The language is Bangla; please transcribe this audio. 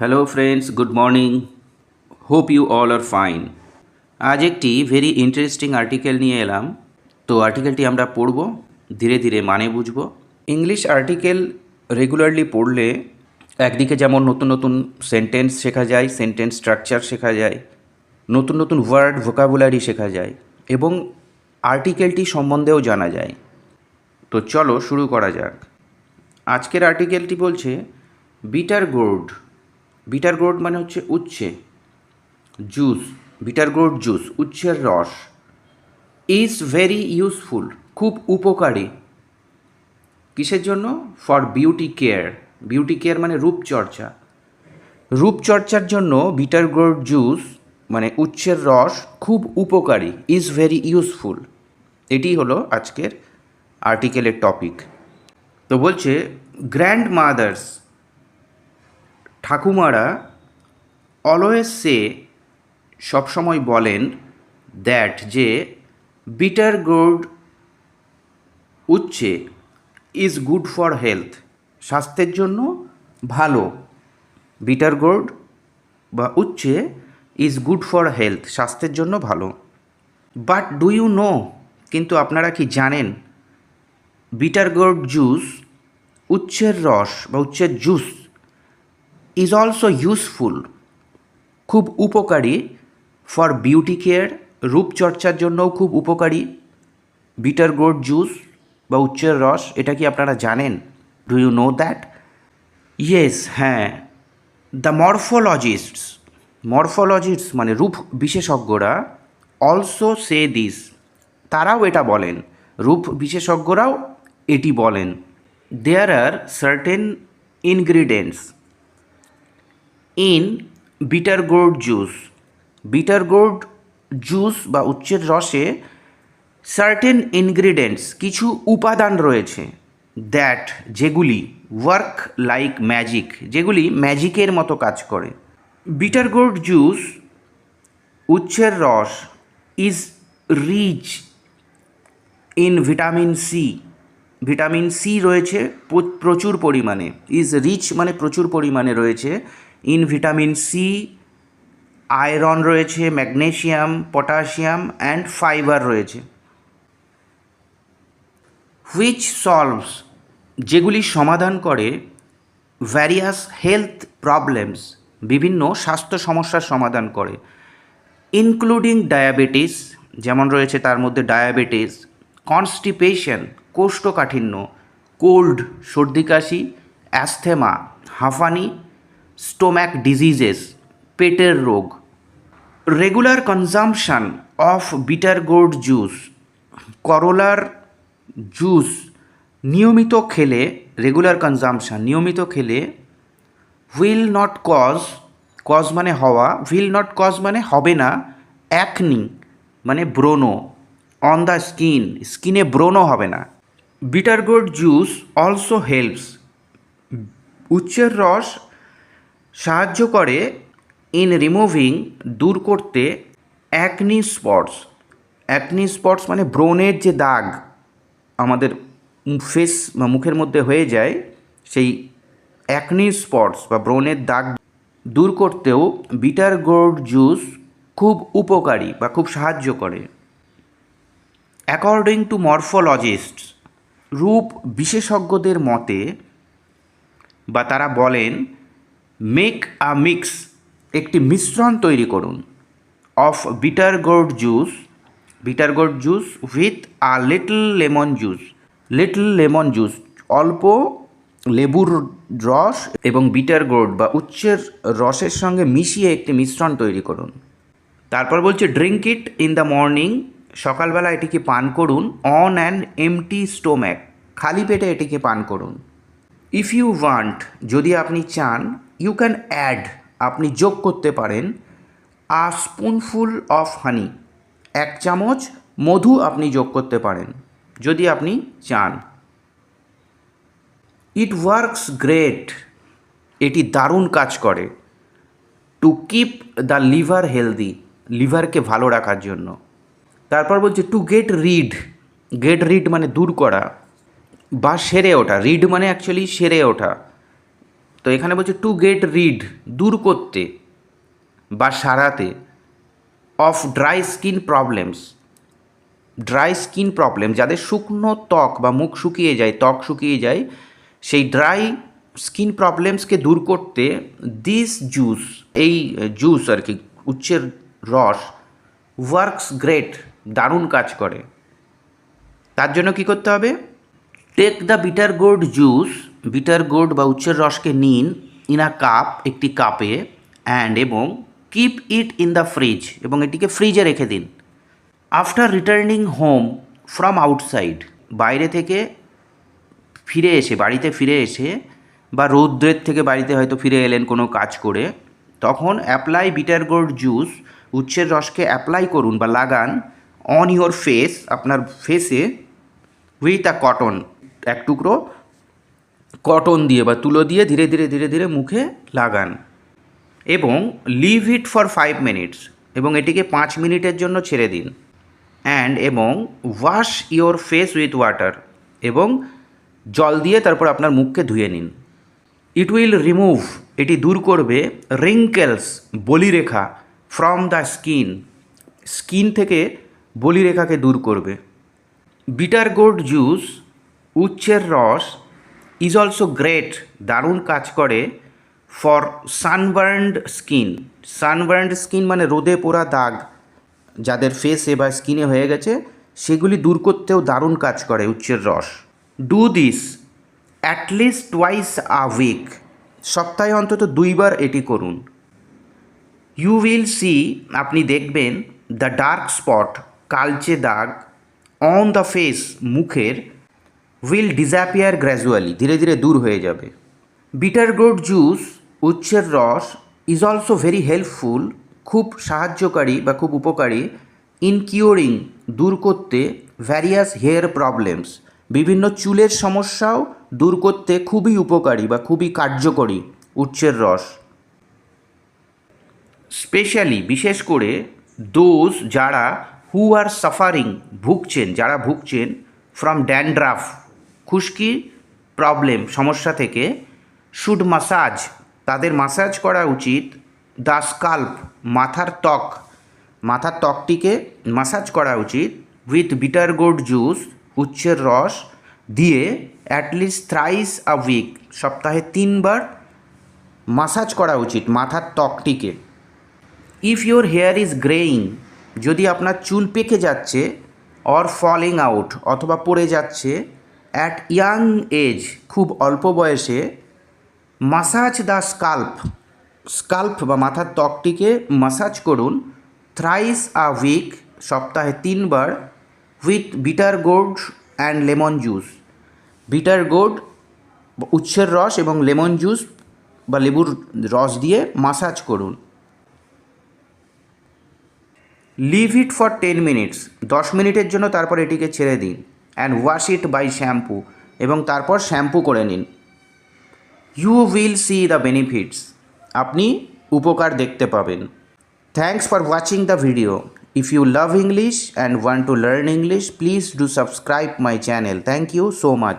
Hello friends good morning hope you all are fine আজ একটি ভেরি ইন্টারেস্টিং আর্টিকেল নিয়ে এলাম। তো আর্টিকেলটি আমরা পড়ব, ধীরে ধীরে মানে বুঝব। ইংলিশ আর্টিকেল রেগুলারলি পড়লে একদিকে যেমন নতুন নতুন সেন্টেন্স শেখা যায় সেন্টেন্স স্ট্রাকচার শেখা যায়, নতুন নতুন ওয়ার্ড ভোকাবুলারি শেখা যায়, এবং আর্টিকেলটি সম্বন্ধেও জানা যায়। তো চলো শুরু করা যাক। আজকের আর্টিকেলটি বলছে বিটার গোর্ড বিটার গোর্ড মানে হচ্ছে উচ্ছে। জুস বিটার গোর্ড জুস উচ্ছের রস। ইজ ভেরি ইউজফুল খুব উপকারী। কিসের জন্য? For beauty care beauty care মানে রূপচর্চা। রূপচর্চার জন্য বিটার গোর্ড জুস মানে উচ্ছের রস, খুব উপকারী ইজ ভেরি ইউজফুল এটি হলো আজকের আর্টিকেলের টপিক তো বলছে গ্র্যান্ড মাদার্স ঠাকুমারা অলওয়েজ সে সবসময় বলেন দ্যাট যে বিটার গোর্ড উচ্ছে ইজ গুড ফর হেলথ, স্বাস্থ্যের জন্য ভালো। বিটার গোর্ড বা উচ্ছে ইজ গুড ফর হেলথ, স্বাস্থ্যের জন্য ভালো। বাট ডু ইউ নো, কিন্তু আপনারা কি জানেন, বিটার গোর্ড জুস উচ্ছের রস বা উচ্ছের জুস ইজ অলসো ইউজফুল খুব উপকারী ফর বিউটি কেয়ার রূপচর্চার জন্যও খুব উপকারী। বিটার গোর্ড জুস বা উচ্চের রস, এটা কি আপনারা জানেন? Do you know that yes হ্যাঁ। দ্য মরফোলজিস্টস মরফোলজিস্টস মানে রূপ বিশেষজ্ঞরা অলসো সে দিস তারাও এটা বলেন। রূপ বিশেষজ্ঞরাও এটি বলেন। There are certain ingredients in bitter gourd juice. Bitter gourd juice বা উচ্চের রসে সার্টেন ইনগ্রিডিয়েন্টস কিছু উপাদান রয়েছে দ্যাট যেগুলি ওয়ার্ক লাইক ম্যাজিক যেগুলি ম্যাজিকের মতো কাজ করে। বিটার গোর্ড জুস উচ্ছের রস is rich in vitamin C vitamin C রয়েছে প্রচুর পরিমাণে ইজ রিচ মানে প্রচুর পরিমাণে রয়েছে। ইন ভিটামিন সি, আয়রন রয়েছে ম্যাগনেসিয়াম পটাশিয়াম, অ্যান্ড ফাইবার রয়েছে। হুইচ সলভস যেগুলি সমাধান করে ভ্যারিয়াস হেলথ প্রবলেমস বিভিন্ন স্বাস্থ্য সমস্যার সমাধান করে ইনক্লুডিং ডায়াবেটিস যেমন রয়েছে তার মধ্যে ডায়াবেটিস কনস্টিপেশন কোষ্ঠকাঠিন্য কোল্ড সর্দি কাশি অ্যাস্থেমা হাঁফানি স্টোম্যাক ডিজিজেস পেটের রোগ regular consumption of bitter gourd juice করলার জুস নিয়মিত খেলে রেগুলার কনজামশান নিয়মিত খেলে উইল নট কজ কজ মানে হওয়া উইল নট কজ মানে হবে না অ্যাকনি মানে ব্রণ অন দ্য স্কিন স্কিনে ব্রণ হবে না। Bitter gourd juice also helps উচ্চের রস সাহায্য করে ইন রিমুভিং দূর করতে অ্যাকনি স্পটস অ্যাকনি স্পটস মানে ব্রণের যে দাগ আমাদের ফেস বা মুখের মধ্যে হয়ে যায়, সেই অ্যাকনি স্পটস বা ব্রণের দাগ দূর করতেও বিটার গোর্ড জুস খুব উপকারী বা খুব সাহায্য করে। অ্যাকর্ডিং টু মরফোলজিস্টস রূপ বিশেষজ্ঞদের মতে বা তারা বলেন মেক আ মিক্স একটি মিশ্রণ তৈরি করুন of bitter gourd juice bitter gourd juice with a little lemon juice little lemon juice অল্প লেবুর রস এবং বিটার গোর্ড বা উচ্চের রসের সঙ্গে মিশিয়ে একটি মিশ্রণ তৈরি করুন। তারপর বলছে drink it in the morning সকালবেলা এটিকে পান করুন অন অ্যান এমটি স্টোম্যাক খালি পেটে এটিকে পান করুন। ইফ ইউ ওয়ান্ট যদি আপনি চান ইউ ক্যান অ্যাড আপনি যোগ করতে পারেন আ স্পুনফুল অফ হানি এক চামচ মধু আপনি যোগ করতে পারেন, যদি আপনি চান। ইট ওয়ার্কস গ্রেট এটি দারুণ কাজ করে। To keep the liver healthy লিভারকে ভালো রাখার জন্য। তারপর বলছে to get rid get rid মানে দূর করা, বা সেরে ওঠা। রিড মানে অ্যাকচুয়ালি সেরে ওঠা। তো এখানে বলছে টু গেট রিড দূর করতে বা সারাতে of dry skin problems dry skin problem যাদের শুকনো ত্বক বা মুখ শুকিয়ে যায়, ত্বক শুকিয়ে যায়, সেই ড্রাই স্কিন প্রবলেমসকে দূর করতে দিস জুস এই জুস আর কি, উচ্ছের রস ওয়ার্কস গ্রেট দারুণ কাজ করে। তার জন্য কি করতে হবে? Take the bitter gourd juice bitter gourd বা উচ্ছের রসকে নিন ইন আ কাপ একটি কাপে অ্যান্ড এবং keep it in the fridge এবং এটিকে ফ্রিজে রেখে দিন। After returning home from outside বাইরে থেকে ফিরে এসে, বাড়িতে ফিরে এসে বা রৌদ্রের থেকে বাড়িতে হয়তো ফিরে এলেন কোনো কাজ করে, তখন অ্যাপ্লাই বিটার গোর্ড জুস উচ্ছের রসকে অ্যাপ্লাই করুন বা লাগান অন ইয়োর ফেস আপনার ফেসে উইথ আ কটন এক টুকরো কটন দিয়ে বা তুলো দিয়ে ধীরে ধীরে ধীরে ধীরে মুখে লাগান। এবং leave it for five minutes এবং এটিকে পাঁচ মিনিটের জন্য ছেড়ে দিন। অ্যান্ড এবং wash your face with water এবং জল দিয়ে তারপর আপনার মুখকে ধুয়ে নিন। ইট উইল রিমুভ এটি দূর করবে রিঙ্কেলস বলিরেখা ফ্রম দ্য স্কিন স্কিন থেকে বলিরেখাকে দূর করবে। বিটার গোর্ড জুস উচ্ছের রস ইজ অলসো গ্রেট দারুণ কাজ করে for sunburned skin sunburned skin মানে রোদে পোড়া দাগ, যাদের ফেসে বা স্কিনে হয়ে গেছে, সেগুলি দূর করতেও দারুণ কাজ করে উচ্চের রস। Do this at least twice a week সপ্তাহে অন্তত দুইবার এটি করুন। ইউ উইল সি আপনি দেখবেন দ্য ডার্ক স্পট কালচে দাগ অন দ্য ফেস মুখের উইল ডিসঅ্যাপিয়ার গ্র্যাজুয়ালি ধীরে ধীরে দূর হয়ে যাবে। বিটার গোড জুস উচ্ছের রস ইজ অলসো ভেরি হেল্পফুল খুব সাহায্যকারী বা খুব উপকারী ইন কিওরিং দূর করতে ভ্যারিয়াস হেয়ার প্রবলেমস বিভিন্ন চুলের সমস্যাও দূর করতে খুবই উপকারী বা খুবই কার্যকরী উচ্ছের রস। স্পেশালি বিশেষ করে দোজ যারা হু আর সাফারিং ভুগছেন, যারা ভুগছেন ফ্রম ড্যান্ড্রাফ খুশকি প্রবলেম সমস্যা থেকে শুড মাসাজ তাদের মাসাজ করা উচিত দ্য স্কাল্প মাথার ত্বক, মাথার ত্বকটিকে মাসাজ করা উচিত উইথ বিটার গোড জুস উচ্ছের রস দিয়ে অ্যাটলিস্ট থ্রাইস আ উইক সপ্তাহে তিনবার মাসাজ করা উচিত মাথার ত্বকটিকে। If your hair is greying যদি আপনার চুল পেকে যাচ্ছে অর ফলিং আউট অথবা পড়ে যাচ্ছে অ্যাট ইয়াং এজ খুব অল্প বয়সে মাসাজ দ্য স্কাল্প স্কাল্প বা মাথার ত্বকটিকে মাসাজ করুন থ্রাইস আ উইক সপ্তাহে তিনবার with bitter gourd and lemon juice bitter gourd উচ্ছের রস এবং লেমন জুস বা লেবুর রস দিয়ে মাসাজ করুন। Leave it for ten minutes দশ মিনিটের জন্য তারপর এটিকে ছেড়ে দিন। And wash it by shampoo এবং তারপর শ্যাম্পু করে নিন। You will see the benefits আপনি উপকার দেখতে পাবেন। Thanks for watching the video if you love English and want to learn English please do subscribe my channel thank you so much